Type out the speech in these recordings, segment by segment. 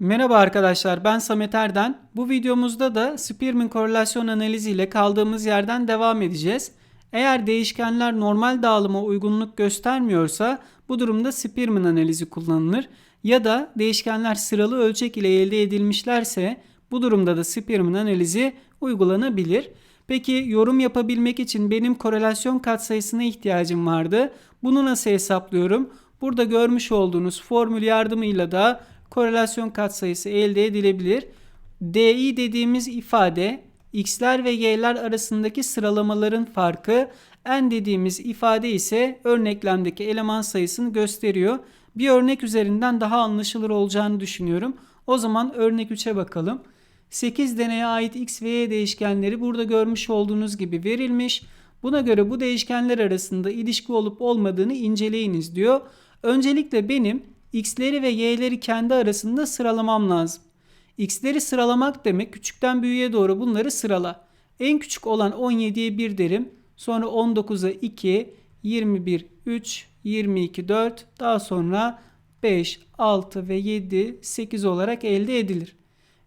Merhaba arkadaşlar ben Samet Erden. Bu videomuzda da Spearman korelasyon analizi ile kaldığımız yerden devam edeceğiz. Eğer değişkenler normal dağılıma uygunluk göstermiyorsa bu durumda Spearman analizi kullanılır. Ya da değişkenler sıralı ölçek ile elde edilmişlerse bu durumda da Spearman analizi uygulanabilir. Peki yorum yapabilmek için benim korelasyon katsayısına ihtiyacım vardı. Bunu nasıl hesaplıyorum? Burada görmüş olduğunuz formül yardımıyla da korelasyon katsayısı elde edilebilir. DI dediğimiz ifade x'ler ve y'ler arasındaki sıralamaların farkı. N dediğimiz ifade ise örneklemdeki eleman sayısını gösteriyor. Bir örnek üzerinden daha anlaşılır olacağını düşünüyorum. O zaman örnek 3'e bakalım. 8 deneye ait x ve y değişkenleri burada görmüş olduğunuz gibi verilmiş. Buna göre bu değişkenler arasında ilişki olup olmadığını inceleyiniz diyor. Öncelikle benim x'leri ve y'leri kendi arasında sıralamam lazım. x'leri sıralamak demek küçükten büyüğe doğru bunları sırala. En küçük olan 17'ye 1 derim. Sonra 19'a 2, 21, 3, 22, 4, daha sonra 5, 6 ve 7, 8 olarak elde edilir.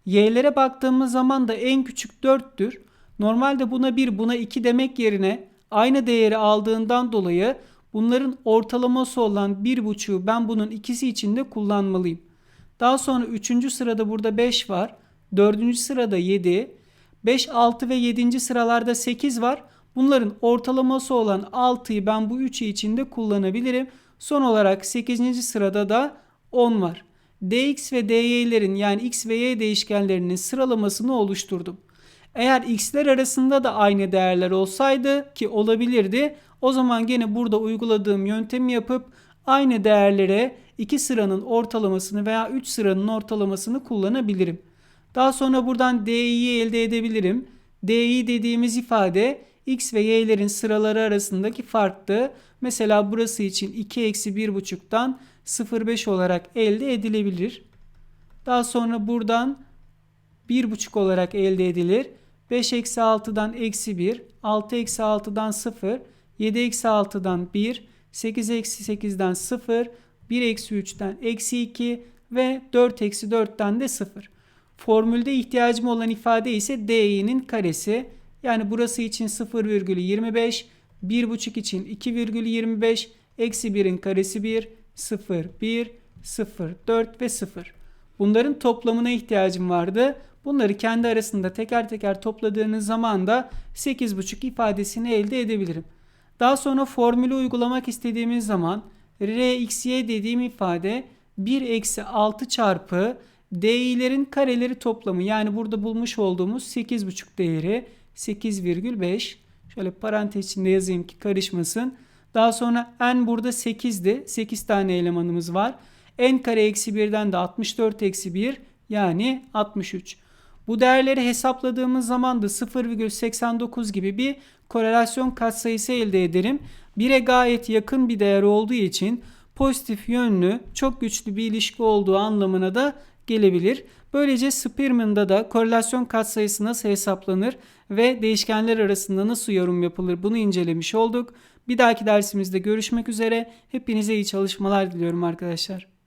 Y'lere baktığımız zaman da en küçük 4'tür. Normalde buna 1 buna 2 demek yerine aynı değeri aldığından dolayı bunların ortalaması olan 1.5'u ben bunun ikisi için de kullanmalıyım. Daha sonra 3. sırada burada 5 var. 4. sırada 7. 5, 6 ve 7. sıralarda 8 var. Bunların ortalaması olan 6'yı ben bu 3'ü için de kullanabilirim. Son olarak 8. sırada da 10 var. dx ve dy'lerin yani x ve y değişkenlerinin sıralamasını oluşturdum. Eğer x'ler arasında da aynı değerler olsaydı ki olabilirdi o zaman gene burada uyguladığım yöntemi yapıp aynı değerlere 2 sıranın ortalamasını veya 3 sıranın ortalamasını kullanabilirim. Daha sonra buradan di'yi elde edebilirim. di dediğimiz ifade x ve y'lerin sıraları arasındaki farktı. Mesela burası için 2 eksi 1.5'tan 0.5 olarak elde edilebilir. Daha sonra buradan 1.5 olarak elde edilir. 5 eksi 6'dan eksi 1, 6 eksi 6'dan 0, 7 eksi 6'dan 1, 8 eksi 8'den 0, 1 eksi 3'ten eksi 2 ve 4 eksi 4'ten de 0. Formülde ihtiyacım olan ifade ise di'nin karesi. Yani burası için 0,25, 1,5 için 2,25, eksi 1'in karesi 1, 0, 1, 0, 4 ve 0. Bunların toplamına ihtiyacım vardı. Bunları kendi arasında teker teker topladığınız zaman da 8,5 ifadesini elde edebilirim. Daha sonra formülü uygulamak istediğimiz zaman rxy dediğim ifade 1 eksi 6 çarpı di'lerin kareleri toplamı yani burada bulmuş olduğumuz 8,5 değeri 8,5 şöyle parantez içinde yazayım ki karışmasın. Daha sonra n burada 8'di. 8 tane elemanımız var. N kare eksi 1'den de 64 eksi 1 yani 63. Bu değerleri hesapladığımız zaman da 0,89 gibi bir korelasyon katsayısı elde ederim. 1'e gayet yakın bir değer olduğu için pozitif yönlü çok güçlü bir ilişki olduğu anlamına da gelebilir. Böylece Spearman'da da korelasyon katsayısı nasıl hesaplanır ve değişkenler arasında nasıl yorum yapılır bunu incelemiş olduk. Bir dahaki dersimizde görüşmek üzere. Hepinize iyi çalışmalar diliyorum arkadaşlar.